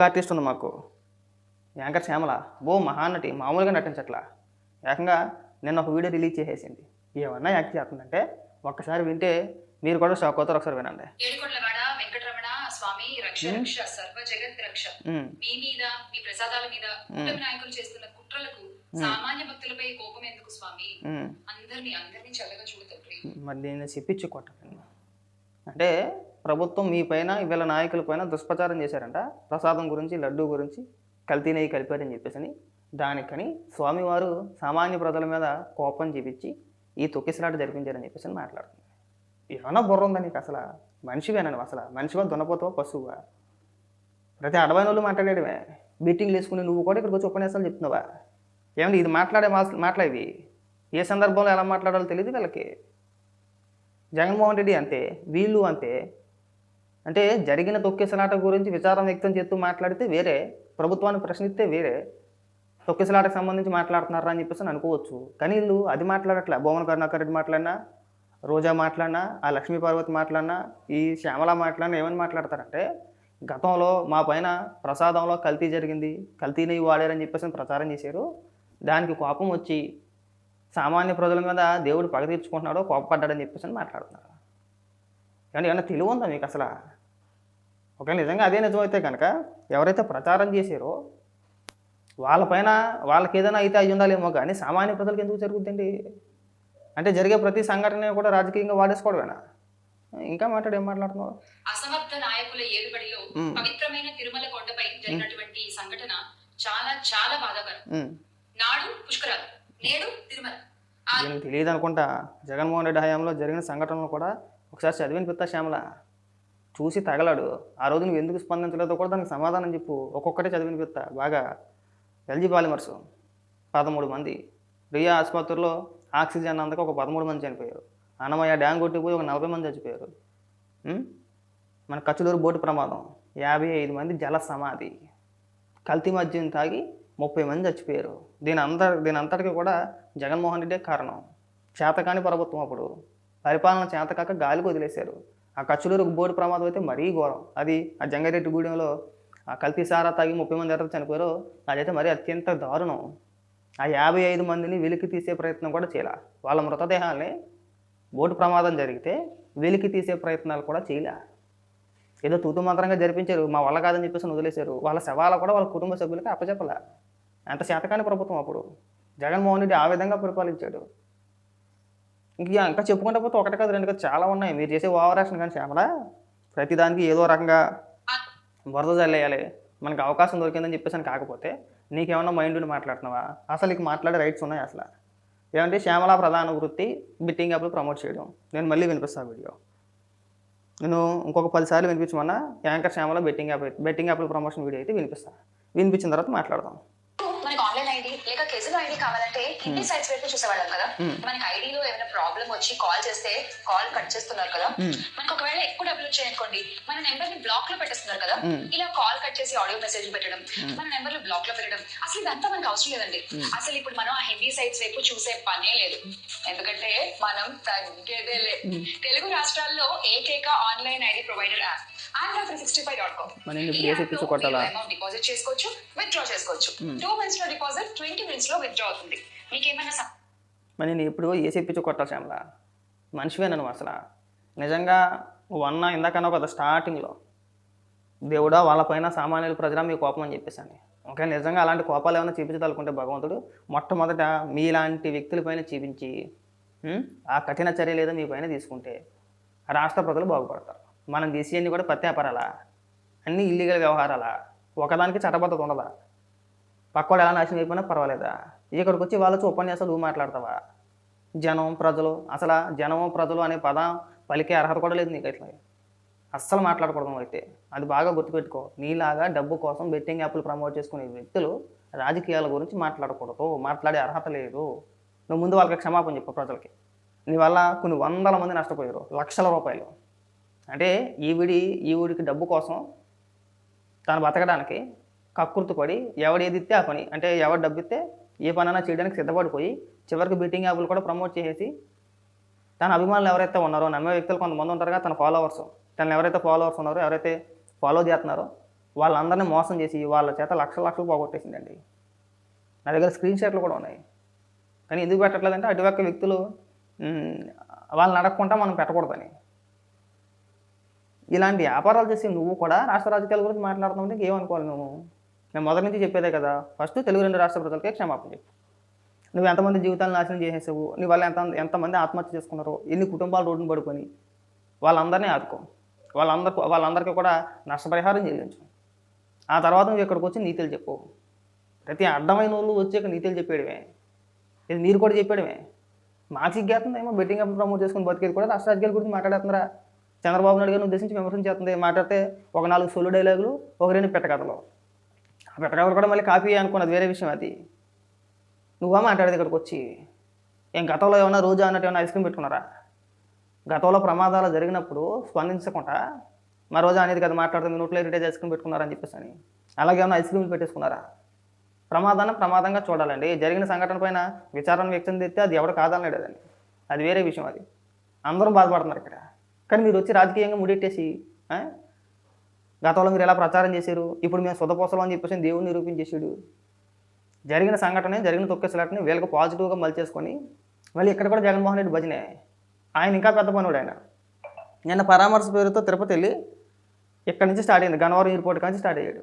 Artist ఉంది మాకు. Anchor Shyamala ఓ మహానటి మామూలుగా నటించట్లా. ఏకంగా నిన్న ఒక వీడియో రిలీజ్ చేసేసింది. ఏమన్నా యాక్ట్ చేస్తుందంటే ఒక్కసారి వింటే మీరు కూడా షాక్ అవుతారు ఒకసారి వినండి. స్వామి రక్ష రక్ష సర్వ జగత్ రక్ష. ఉమ్, మీ మీద మీ ప్రసాదాల మీద కూటమి నాయకులు చేస్తున్న కుట్రలకు సామాన్య భక్తులపై కోపం ఎందుకు స్వామి? ఉమ్. అందరినీ అందరినీ చల్లగా చూడతండ్రి మరి చెప్పించి కొట్టండి అంటే ప్రభుత్వం మీ పైన వీళ్ళ నాయకుల పైన దుష్ప్రచారం చేశారంట. ప్రసాదం గురించి లడ్డు గురించి కల్తీ నెయ్యి కలిపారని చెప్పేసి దానికని స్వామివారు సామాన్య ప్రజల మీద కోపం చూపించి ఈ తొక్కిసలాట జరిపించారని చెప్పేసి మాట్లాడుతుంది ఏమన్నా బుర్ర ఉందా నీకు అసలు? మనిషివేనా అసలు? మనిషిగా దున్నపోతావా పశువువా ప్రతి అడవైన వాళ్ళు మాట్లాడేవే మీటింగ్లు వేసుకుని నువ్వు కూడా ఇక్కడికి వచ్చి ఉపన్యాసాలు చెప్తున్నావా? ఏమండి ఇది మాట్లాడే మాట్లాడేవి ఏ సందర్భంలో ఎలా మాట్లాడాలో తెలియదు వీళ్ళకి. జగన్మోహన్ రెడ్డి అంతే వీళ్ళు అంతే. అంటే జరిగిన తొక్కిసలాట గురించి విచారం వ్యక్తం చేస్తూ మాట్లాడితే వేరే ప్రభుత్వాన్ని ప్రశ్నిస్తే వేరే తొక్కిసలాటకు సంబంధించి మాట్లాడుతున్నారా అని చెప్పేసి అనుకోవచ్చు. కానీ వీళ్ళు అది మాట్లాడట్లే. భువన కరుణాకర్ రెడ్డి మాట్లాడినా రోజా మాట్లాడినా ఆ లక్ష్మీ పార్వతి మాట్లాడినా ఈ శ్యామల మాట్లాడినా ఏమని మాట్లాడతారంటే గతంలో మా పైన ప్రసాదంలో కల్తీ జరిగింది కల్తీని వాడారని చెప్పేసి ప్రచారం చేశారు. దానికి కోపం వచ్చి సామాన్య ప్రజల మీద దేవుడు పగ తీర్చుకుంటున్నాడో కోపపడ్డాడని చెప్పేసి అని మాట్లాడుతున్నారు. కానీ ఏమన్నా తెలివి ఉందా మీకు అసలు? ఒకవేళ నిజంగా అదే నిజమైతే కనుక ఎవరైతే ప్రచారం చేశారో వాళ్ళపైన వాళ్ళకి ఏదైనా అయితే అయి ఉండాలేమో కానీ సామాన్య ప్రజలకు ఎందుకు జరుగుతుందండి అంటే జరిగే ప్రతి సంఘటన కూడా రాజకీయంగా వాడేసుకోవడమేనా? ఇంకా మాట్లాడు ఏం మాట్లాడుతున్నావు? అసమర్థ నాయకుల ఏలుబడిలో. పవిత్రమైన తిరుమల కొండపై జరిగినటువంటి సంఘటన చాలా చాలా బాధాకరం. నాడు పుష్కరాలు. నేడు తిరుమల. దీనికి తెలియదు అనుకుంటా జగన్మోహన్ రెడ్డి హయాంలో జరిగిన సంఘటనలు కూడా ఒకసారి చదివిన పిత్త శ్యామల. చూసి తగలాడు. ఆ రోజు నువ్వు ఎందుకు స్పందించలేదో కూడా దానికి సమాధానం చెప్పు. ఒక్కొక్కటే చదివిన పిత్త. బాగా ఎల్జీ పాలిమర్స్. పదమూడు మంది. రియా ఆసుపత్రిలో ఆక్సిజన్ అందక ఒక పదమూడు మంది చనిపోయారు. అన్నమయ్య డ్యాం కొట్టిపోయి ఒక నలభై మంది చచ్చిపోయారు. మన కచ్చులూరు బోటు ప్రమాదం. యాభై ఐదు మంది జల సమాధి. కల్తీ మద్యం తాగి ముప్పై మంది చచ్చిపోయారు. దీని అంత దీని అంతటికి కూడా జగన్మోహన్ రెడ్డే కారణం. చేతకాని ప్రభుత్వం అప్పుడు. పరిపాలన చేతకాక గాలికి వదిలేశారు. ఆ కచ్చులూరు బోర్డు ప్రమాదం అయితే మరీ ఘోరం. అది ఆ జంగారెడ్డి గూడెంలో ఆ కల్తీ సారా తాగి ముప్పై మంది ఎవరైతే చనిపోయారో అదైతే మరీ అత్యంత దారుణం. ఆ యాభై ఐదు మందిని వెలికి తీసే ప్రయత్నం కూడా చేయాల. వాళ్ళ మృతదేహాల్ని బోటు ప్రమాదం జరిగితే వెలికి తీసే ప్రయత్నాలు కూడా చేయలే. ఏదో తూతు మంత్రంగా జరిపించారు. మా వల్ల కాదని చెప్పేసి వదిలేశారు. వాళ్ళ శవాల కూడా వాళ్ళ కుటుంబ సభ్యులకి అప్పచెప్పలే. అంత శాతకాని ప్రభుత్వం అప్పుడు. జగన్మోహన్ రెడ్డి ఆ విధంగా పరిపాలించాడు. ఇంకా ఇంకా చెప్పుకుంటే పోతే ఒకటి కాదు రెండు కాదు చాలా ఉన్నాయి. మీరు చేసే ఓవరాక్షన్ కానీ శ్యామల ప్రతిదానికి ఏదో రకంగా వరద జల్లేయాలి. మనకు అవకాశం దొరికిందని చెప్పేసి అని కాకపోతే నీకేమన్నా మైండ్ ఉండి మాట్లాడుతున్నావా? అసలు నీకు మాట్లాడే రైట్స్ ఉన్నాయి అసలు. ఏమంటే శ్యామల ప్రధాన వృత్తి బిట్టింగ్ యాప్లు ప్రమోట్ చేయడం. నేను మళ్ళీ వినిపిస్తాను వీడియో. నేను ఇంకొక పదిసార్లు వినిపించమన్నా anchor Shyamala betting app betting యాప్ల ప్రమోషన్ వీడియో అయితే వినిపిస్తా. వినిపించిన తర్వాత మాట్లాడదాం. లేక కెజినో ఐడి కావాలంటే హిందీ సైట్స్ వైపు చూసేవాళ్ళం కదా. మనకి ఐడిలో ఏమైనా ప్రాబ్లం వచ్చి కాల్ చేస్తే కాల్ కట్ చేస్తున్నారు కదా. మనకి ఒకవేళ ఎక్కువ డబ్బులు వచ్చాయనుకోండి మన నెంబర్ని బ్లాక్లో పెట్టేస్తున్నారు కదా. ఇలా కాల్ కట్ చేసి ఆడియో మెసేజ్ పెట్టడం మన నెంబర్లో బ్లాక్లో పెట్టడం అసలు ఇదంతా మనకు అవసరం లేదండి. అసలు ఇప్పుడు మనం ఆ హిందీ సైట్స్ వైపు చూసే పనే లేదు. ఎందుకంటే మనం తగ్గేదేలే తెలుగు రాష్ట్రాల్లో ఏకైక online ID provider app. Andhra three sixty five dot com మరి ఎందుకు చేసి పిచ్చి కొట్టాలా? అమౌంట్ డిపాజిట్ చేసుకోవచ్చు విత్డ్రా చేసుకోవచ్చు. టూ మినిట్స్లో డిపాజిట్ ట్వంటీ మినిట్స్లో విత్డ్రా అవుతుంది. మీకు ఏమైనా మరి నేను ఇప్పుడు ఏ చెప్పించు కొట్టాలి శ్యామల? మనిషివేనా నువ్వు అసలు. నిజంగా నువ్వు అన్న ఇందాకన్నా కదా స్టార్టింగ్లో దేవుడా వాళ్ళపైన సామాన్యుల ప్రజల మీ కోపం అని చెప్పేసాను ఓకే నిజంగా అలాంటి కోపాలు ఏమైనా చూపించదలుకుంటే భగవంతుడు మొట్టమొదట మీలాంటి వ్యక్తులపైన చూపించి ఆ కఠిన చర్యలు ఏదో మీ పైన తీసుకుంటే రాష్ట్ర ప్రజలు బాగుపడతారు. మనం చేసేవన్నీ కూడా ప్రత్యాపారాలా? అన్నీ ఇల్లీగల్ వ్యవహారాలా? ఒకదానికి చట్టబద్ధత ఉండదా? పక్కోడు ఎలా నాశనం అయిపోయినా పర్వాలేదా? ఇక్కడికి వచ్చి వాళ్ళొచ్చి ఉపన్యాసాలు మాట్లాడతావా? జనం ప్రజలు అసలు జనం ప్రజలు అనే పదం పలికే అర్హత కూడా లేదు నీకు ఇట్లా అస్సలు మాట్లాడకూడదు అయితే. అది బాగా గుర్తుపెట్టుకో. నీలాగా డబ్బు కోసం బెట్టింగ్ యాప్లు ప్రమోట్ చేసుకునే వ్యక్తులు రాజకీయాల గురించి మాట్లాడకూడదు. మాట్లాడే అర్హత లేదు. నువ్వు ముందు వాళ్ళకి క్షమాపణ చెప్పు ప్రజలకి. నీ వల్ల కొన్ని వందల మంది నష్టపోయారు. లక్షల రూపాయలు. అంటే ఈవిడి ఈవిడికి డబ్బు కోసం తను బతకడానికి కక్కుర్తి పడి ఎవడు ఇస్తే ఆ పని. అంటే ఎవరు డబ్బు ఇస్తే ఏ పనైనా చేయడానికి సిద్ధపడిపోయి చివరికి బీటింగ్ యాప్లు కూడా ప్రమోట్ చేసేసి తన అభిమానులు ఎవరైతే ఉన్నారో నమ్మే వ్యక్తులు కొంతమంది ఉంటారుగా తన ఫాలోవర్స్ తను ఎవరైతే ఫాలోవర్స్ ఉన్నారో ఎవరైతే ఫాలో చేస్తున్నారో వాళ్ళందరినీ మోసం చేసి వాళ్ళ చేత లక్షల లక్షలు పోగొట్టేసిందండి. నా దగ్గర స్క్రీన్ షాట్లు కూడా ఉన్నాయి. కానీ ఎందుకు పెట్టట్లేదంటే అటువక్క వ్యక్తులు వాళ్ళని అడగకుండా మనం పెట్టకూడదని. ఇలాంటి వ్యాపారాలు చేసి నువ్వు కూడా రాష్ట్ర రాజకీయాల గురించి మాట్లాడుతుంటే ఏమనుకోవాలి నువ్వు? నేను మొదటి నుంచి చెప్పేదే కదా. ఫస్ట్ తెలుగు రెండు రాష్ట్ర ప్రజలకే క్షమాపణ చెప్పు. నువ్వు ఎంతమంది జీవితాలను నాశనం చేసేసావు? నీ వల్ల ఎంత ఎంతమంది ఆత్మహత్య చేసుకున్నారో? ఎన్ని కుటుంబాలు రోడ్డును పడుకొని వాళ్ళందరినీ ఆదుకో. వాళ్ళందరికీ వాళ్ళందరికీ కూడా నష్టపరిహారం చెల్లించు. ఆ తర్వాత నువ్వు ఇక్కడికి వచ్చి నీతులు చెప్పు. ప్రతి అడ్డమైన వాళ్ళు వచ్చి ఇక్కడ నీతులు చెప్పేయడమే. ఇది మీరు కూడా చెప్పేయడమే. మాకు సిగ్గేస్తుందేమో బెట్టింగ్ అప్ ప్రమోట్ చేసుకుని బతికేది కూడా రాష్ట్ర రాజకీయాల గురించి మాట్లాడుతున్నారా చంద్రబాబు నాయుడు గారిని ఉద్దేశించి విమర్శనం చేస్తుంది. మాట్లాడితే ఒక నాలుగు సొల్లు డైలాగులు ఒక రెండు పెట్టకథలు. ఆ పెట్టకథలు కూడా మళ్ళీ కాపీ అనుకున్నది వేరే విషయం అది. నువ్వా మాట్లాడేది ఇక్కడికి వచ్చి? ఏం గతంలో ఏమైనా రోజా అన్నట్టు ఏమైనా ఐస్ క్రీమ్ పెట్టుకున్నారా? గతంలో ప్రమాదాలు జరిగినప్పుడు స్పందించకుండా మా రోజా అనేది కదా మాట్లాడుతుంది మీ నోట్లో హెరిటేజ్ ఐస్ క్రీమ్ పెట్టుకున్నారని చెప్పేసి అని. అలాగే ఏమైనా ఐస్ క్రీమ్లు పెట్టేసుకున్నారా? ప్రమాదాన్ని ప్రమాదంగా చూడాలండి. జరిగిన సంఘటన పైన విచారణ వ్యక్తం తెస్తే అది ఎవరు కాదనలేడు అది వేరే విషయం అది. అందరూ బాధపడుతున్నారు ఇక్కడ. కానీ మీరు వచ్చి రాజకీయంగా ముడెట్టేసి గతంలో మీరు ఎలా ప్రచారం చేశారు? ఇప్పుడు మేము సుధపోసలం అని చెప్పేసి దేవుడిని నిరూపించేసాడు జరిగిన సంఘటన జరిగిన తొక్కేసలాటని వీళ్ళకి పాజిటివ్గా మలిచేసుకొని మళ్ళీ ఇక్కడ కూడా జగన్మోహన్ రెడ్డి భజనే. ఆయన ఇంకా పెద్ద పనుడు ఆయన. నిన్న పరామర్శ పేరుతో తిరుపతి వెళ్ళి ఇక్కడ నుంచి స్టార్ట్ అయింది. గన్నవరం ఎయిర్పోర్ట్ నుంచి స్టార్ట్ అయ్యాడు.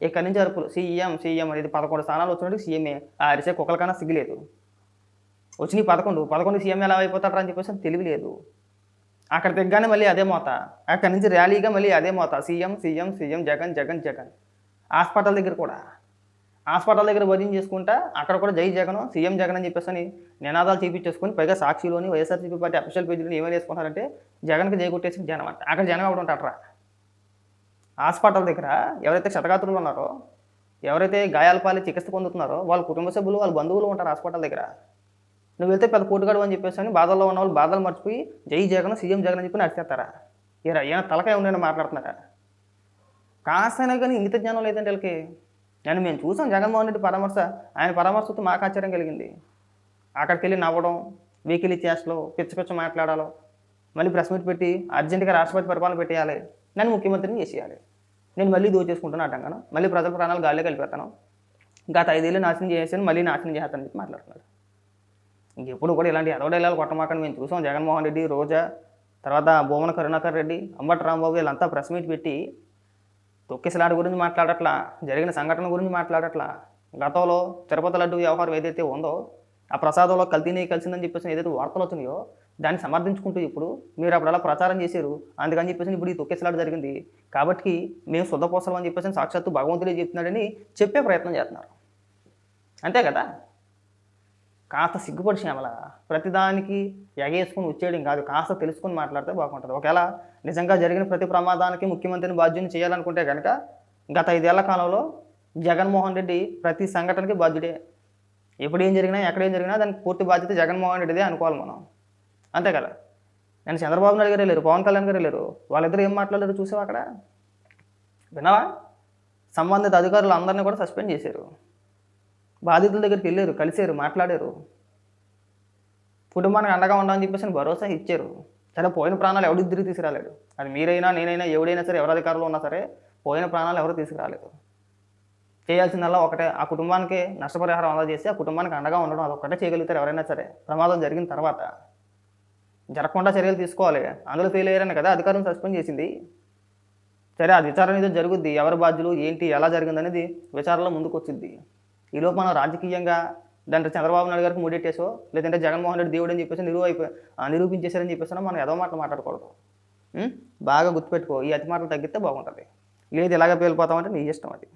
ఇక్కడ నుంచి అరుపులు సీఎం సీఎం అనేది పదకొండు స్థానాలు వచ్చినట్టు సీఎంఏ ఆ అరిసే కుక్కలకన్నా సిగ్గులేదు. వచ్చినాయి పదకొండు. పదకొండు సీఎం ఎలా అయిపోతారా అని చెప్పేసి తెలివి లేదు. అక్కడ దిగ్గానే మళ్ళీ అదే మోత. అక్కడి నుంచి ర్యాలీగా మళ్ళీ అదే మోత. CM CM CM Jagan Jagan Jagan. Hospital దగ్గర కూడా. హాస్పిటల్ దగ్గర భోజనం చేసుకుంటా అక్కడ కూడా జై జగన్ సీఎం జగన్ అని చెప్పేసి అని నినాదాలు చూపించేసుకొని పైగా సాక్షిలోని వైఎస్ఆర్సీపీ పార్టీ అఫీషియల్ పేజీలో ఏమైనా వేసుకుంటారంటే జగన్కి జై కొట్టేసి జనం అంట. అక్కడ జనం ఎవడు ఉంటారా హాస్పిటల్ దగ్గర ఎవరైతే క్షతగాత్రులు ఉన్నారో ఎవరైతే గాయాల పాలి చికిత్స పొందుతున్నారో వాళ్ళ కుటుంబ సభ్యులు వాళ్ళ బంధువులు ఉంటారు హాస్పిటల్ దగ్గర. నువ్వు వెళ్తే పెద్ద పోటుగాడు అని చెప్పేసి అని బాధల్లో ఉన్న వాళ్ళు బాధలు మర్చిపోయి జై జగన్ సీఎం జగన్ అని చెప్పి నడిచేస్తారా ఏరా ఏమైనా తలకాయ ఉండని మాట్లాడుతున్నారా? కాస్తైనా కానీ ఇంగిత జ్ఞానం లేదంటే వీళ్ళకి. నేను మేము చూసాం జగన్మోహన్ రెడ్డి పరామర్శ. ఆయన పరామర్శతో మాకు ఆశ్చర్యం కలిగింది. అక్కడికి వెళ్ళి నవ్వడం వెహికల్ చేష్టలు పిచ్చ పిచ్చ మాట్లాడాలో మళ్ళీ ప్రెస్ మీట్ పెట్టి అర్జెంటుగా రాష్ట్రపతి పరిపాలన పెట్టేయాలి. నన్ను ముఖ్యమంత్రిని చేసేయాలి. నేను మళ్ళీ దోచేసుకుంటున్నా అడ్డంగాను మళ్ళీ ప్రజల ప్రాణాలు గాల్లో కలిపేస్తాను. గత ఐదేళ్ళు నాశనం చేసాను మళ్ళీ నాశనం చేస్తానని చెప్పి మాట్లాడుతున్నాడు. ఇంకెప్పుడు కూడా ఇలాంటి ఎదవడేలాలు కొట్టమాకని మేము చూసాం జగన్మోహన్ రెడ్డి రోజా తర్వాత భూమన కరుణాకర్ రెడ్డి అంబటి రాంబాబు వీళ్ళంతా ప్రెస్ మీట్ పెట్టి తొక్కిసలాట గురించి మాట్లాడట్లా జరిగిన సంఘటన గురించి మాట్లాడట్లా గతంలో తిరుపతి లడ్డు వ్యవహారం ఏదైతే ఉందో ఆ ప్రసాదంలో కల్తీనే కలిసిందని చెప్పేసి ఏదైతే వార్తలు వచ్చినాయో దాన్ని సమర్థించుకుంటూ ఇప్పుడు మీరు అప్పుడు అలా ప్రచారం చేశారు. అందుకని చెప్పేసి ఇప్పుడు ఈ తొక్కిసలాట జరిగింది. కాబట్టి మేము శుద్ధపోసలం అని చెప్పేసి సాక్షాత్తు భగవంతుడే చెప్తున్నాడని చెప్పే ప్రయత్నం చేస్తున్నారు. అంతే కదా? కాస్త సిగ్గుపడి శ్యామల. ప్రతిదానికి ఎగేసుకుని వచ్చేయడం కాదు కాస్త తెలుసుకుని మాట్లాడితే బాగుంటుంది. ఒకవేళ నిజంగా జరిగిన ప్రతి ప్రమాదానికి ముఖ్యమంత్రిని బాధ్యుని చేయాలనుకుంటే కనుక గత ఐదేళ్ళ కాలంలో జగన్మోహన్ రెడ్డి ప్రతి సంఘటనకి బాధ్యుడే. ఎప్పుడు ఏం జరిగినా ఎక్కడ ఏం జరిగినా దానికి పూర్తి బాధ్యత జగన్మోహన్ రెడ్డిదే అనుకోవాలి మనం. అంతే కదా? నేను చంద్రబాబు నాయుడు గారు వెళ్ళారు పవన్ కళ్యాణ్ గారు వెళ్ళారు వాళ్ళిద్దరు ఏం మాట్లాడారు చూసావా అక్కడ? విన్నావా? సంబంధిత అధికారులు అందరినీ కూడా సస్పెండ్ చేశారు. బాధితుల దగ్గరికి వెళ్ళారు కలిశారు మాట్లాడారు. కుటుంబానికి అండగా ఉండమని చెప్పేసి భరోసా ఇచ్చారు. సరే పోయిన ప్రాణాలు ఎవడు తిరిగి తీసుకురాలేడు? అది మీరైనా నేనైనా ఎవడైనా సరే ఎవరి అధికారంలో ఉన్నా సరే పోయిన ప్రాణాలు ఎవరు తీసుకురాలేదు? చేయాల్సిందల్లా ఒకటే. ఆ కుటుంబానికి నష్టపరిహారం అందజేసి ఆ కుటుంబానికి అండగా ఉండడం అదొక్కటే చేయగలుగుతారు ఎవరైనా సరే. ప్రమాదం జరిగిన తర్వాత జరగకుండా చర్యలు తీసుకోవాలి. అందులో ఫెయిల్ అయ్యారని కదా అధికారం సస్పెండ్ చేసింది. సరే ఆ విచారణ ఏదో జరుగుద్ది. ఎవరి బాధ్యులు ఏంటి ఎలా జరిగింది అనేది విచారణలో ముందుకు వచ్చింది ఈలోపు మనం రాజకీయంగా దాంట్లో చంద్రబాబు నాయుడు గారికి మూడెట్టేసో లేదంటే జగన్మోహన్ రెడ్డి దేవుడు అని చెప్పేసి నిరూ నిరూపించేశారని చెప్పేసి మనం ఏదో మాటలు మాట్లాడకూడదు బాగా గుర్తుపెట్టుకో. ఈ అతి మాటలు తగ్గితే బాగుంటుంది. లేదు ఇలాగ పేలిపోతామంటే నీ ఇష్టం అది.